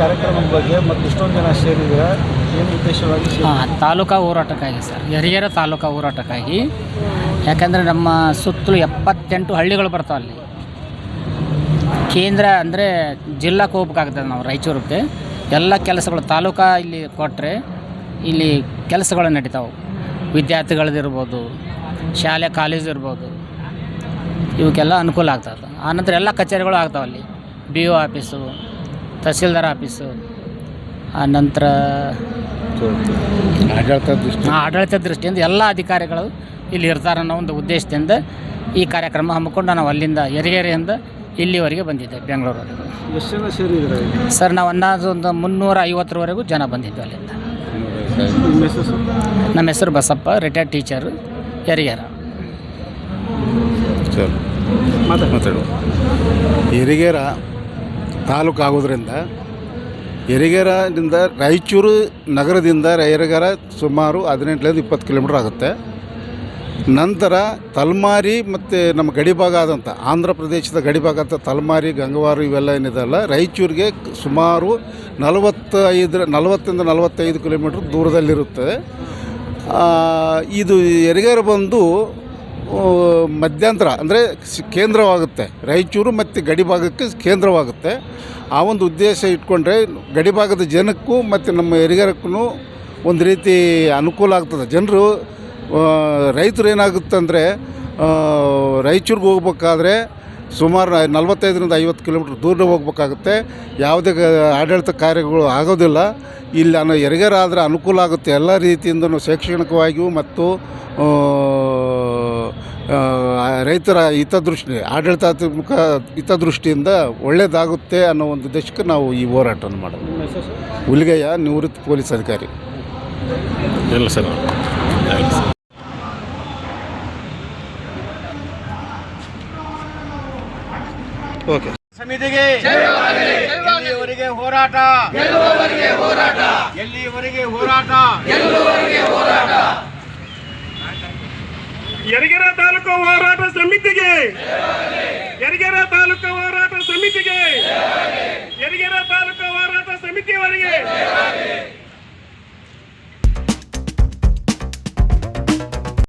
ಕಾರ್ಯಕ್ರಮದ ಬಗ್ಗೆ ಮತ್ತು ಇಷ್ಟೊಂದು ಜನ ಸೇರಿದ್ರೆ ಏನು ಉದ್ದೇಶವಾಗಿ ಹಾಂ, ತಾಲೂಕಾ ಹೋರಾಟಕ್ಕಾಗಿ ಸರ್. ಹಿರಿಯರ ತಾಲೂಕಾ ಹೋರಾಟಕ್ಕಾಗಿ. ಯಾಕಂದರೆ ನಮ್ಮ ಸುತ್ತಲೂ ಎಪ್ಪತ್ತೆಂಟು ಹಳ್ಳಿಗಳು ಬರ್ತಾವೆ ಅಲ್ಲಿ. ಕೇಂದ್ರ ಅಂದರೆ ಜಿಲ್ಲಾ ಹೋಗ್ಬೇಕಾಗ್ತದೆ ನಾವು ರಾಯಚೂರಿಗೆ ಎಲ್ಲ ಕೆಲಸಗಳು ತಾಲೂಕಾ ಇಲ್ಲಿ ಕೊಟ್ಟರೆ ಇಲ್ಲಿ ಕೆಲಸಗಳು ನಡೀತಾವೆ. ವಿದ್ಯಾರ್ಥಿಗಳದಿರ್ಬೋದು, ಶಾಲೆ, ಕಾಲೇಜ್ ಇರ್ಬೋದು. ಇವಕ್ಕೆಲ್ಲ ಅನುಕೂಲ ಆಗ್ತದೆ. ಆನಂತರ ಎಲ್ಲ ಕಚೇರಿಗಳು ಆಗ್ತಾವೆ ಅಲ್ಲಿ. B O office tahsildar office. ನಂತರ ಆಡಳಿತ ದೃಷ್ಟಿ ಆ ಆಡಳಿತ ದೃಷ್ಟಿಯಿಂದ ಎಲ್ಲ ಅಧಿಕಾರಿಗಳು ಇಲ್ಲಿ ಇರ್ತಾರೆ ಅನ್ನೋ ಒಂದು ಉದ್ದೇಶದಿಂದ ಈ ಕಾರ್ಯಕ್ರಮ ಹಮ್ಮಿಕೊಂಡು ನಾವು ಅಲ್ಲಿಂದ ಯರಿಗೆರೆಯಿಂದ ಇಲ್ಲಿವರೆಗೆ ಬಂದಿದ್ದೆ ಬೆಂಗಳೂರು ಎಷ್ಟು ಜನ ಸೇರಿದ್ದೀರಾ ಸರ್ ನಾವು ಅಂದಾಜು ಒಂದು ಮುನ್ನೂರ ಐವತ್ತರವರೆಗೂ ಜನ ಬಂದಿದ್ವಿ ಅಲ್ಲಿಂದ. ನಮ್ಮ ಹೆಸರು? ಬಸಪ್ಪ ರಿಟೈರ್ಡ್ ಟೀಚರು ಹೆರಿಗೆರ ಚಲೋ ಮಾತಾಡಿ. ಮಾತಾಡು. ಯರಿಗೇರ ತಾಲೂಕು ಆಗೋದ್ರಿಂದ ಹೆರಿಗೆರದಿಂದ ರಾಯಚೂರು ನಗರದಿಂದ ಯರಿಗೇರ ಸುಮಾರು ಹದಿನೆಂಟರಿಂದ ಇಪ್ಪತ್ತು ಕಿಲೋಮೀಟ್ರ್ ಆಗುತ್ತೆ. ನಂತರ ತಲ್ಮಾರಿ ಮತ್ತು ನಮ್ಮ ಗಡಿಭಾಗ ಆದಂಥ ಆಂಧ್ರ ಪ್ರದೇಶದ ಗಡಿಭಾಗ ಅಂತ ತಲ್ಮಾರಿ, ಗಂಗವಾರು ಇವೆಲ್ಲ ಏನಿದೆಲ್ಲ ರಾಯಚೂರಿಗೆ ಸುಮಾರು ನಲವತ್ತೈದರ, ನಲವತ್ತರಿಂದ ನಲವತ್ತೈದು ಕಿಲೋಮೀಟ್ರ್ ದೂರದಲ್ಲಿರುತ್ತದೆ ಇದು ಹೆರಿಗೆರ ಬಂದು ಮಧ್ಯಂತರ, ಅಂದರೆ ಕೇಂದ್ರವಾಗುತ್ತೆ. ರಾಯಚೂರು ಮತ್ತು ಗಡಿಭಾಗಕ್ಕೆ ಕೇಂದ್ರವಾಗುತ್ತೆ. ಆ ಒಂದು ಉದ್ದೇಶ ಇಟ್ಕೊಂಡ್ರೆ ಗಡಿಭಾಗದ ಜನಕ್ಕೂ ಮತ್ತು ನಮ್ಮ ಯರಿಗೇರಕ್ಕೂ ಒಂದು ರೀತಿ ಅನುಕೂಲ ಆಗ್ತದೆ. ಜನರು ರೈತರು ಏನಾಗುತ್ತೆ ಅಂದರೆ ರಾಯಚೂರಿಗೆ ಹೋಗ್ಬೇಕಾದ್ರೆ ಸುಮಾರು ನಲವತ್ತೈದರಿಂದ ಐವತ್ತು ಕಿಲೋಮೀಟ್ರ್ ದೂರ ಹೋಗ್ಬೇಕಾಗುತ್ತೆ. ಯಾವುದೇ ಆಡಳಿತ ಕಾರ್ಯಗಳು ಆಗೋದಿಲ್ಲ. ಇಲ್ಲಿ ಅನ್ನೋ ಯರಿಗೇರ ಆದರೆ ಅನುಕೂಲ ಆಗುತ್ತೆ ಎಲ್ಲ ರೀತಿಯಿಂದನೂ ಶೈಕ್ಷಣಿಕವಾಗಿಯೂ ಮತ್ತು ರೈತರ ಹಿತದೃಷ್ಟಿ ಆಡಳಿತಾತ್ಮಕ ಹಿತದೃಷ್ಟಿಯಿಂದ ಒಳ್ಳೆಯದಾಗುತ್ತೆ ಅನ್ನೋ ಒಂದು ಉದ್ದೇಶಕ್ಕೆ ನಾವು ಈ ಹೋರಾಟವನ್ನು ಮಾಡೋದು. ಹುಲಿಗಯ್ಯ ನಿವೃತ್ತ ಪೊಲೀಸ್ ಅಧಿಕಾರಿ. ಇಲ್ಲ ಸರ್. ಓಕೆ. ಸಮಿತಿಗೆ ಎಲ್ಲಿಯವರೆಗೆ ಹೋರಾಟ? ಎಲ್ಲಿಯವರೆಗೆ ಹೋರಾಟ? ಹೋರಾಟ ಯರಗೆರ ತಾಲೂಕು ಹೋರಾಟ ಸಮಿತಿಗೆ ಯರಗೆರ ತಾಲೂಕು ಹೋರಾಟ ಸಮಿತಿಗೆ ಯರಗೆರ ತಾಲೂಕು ಹೋರಾಟ ಸಮಿತಿಯವರೆಗೆ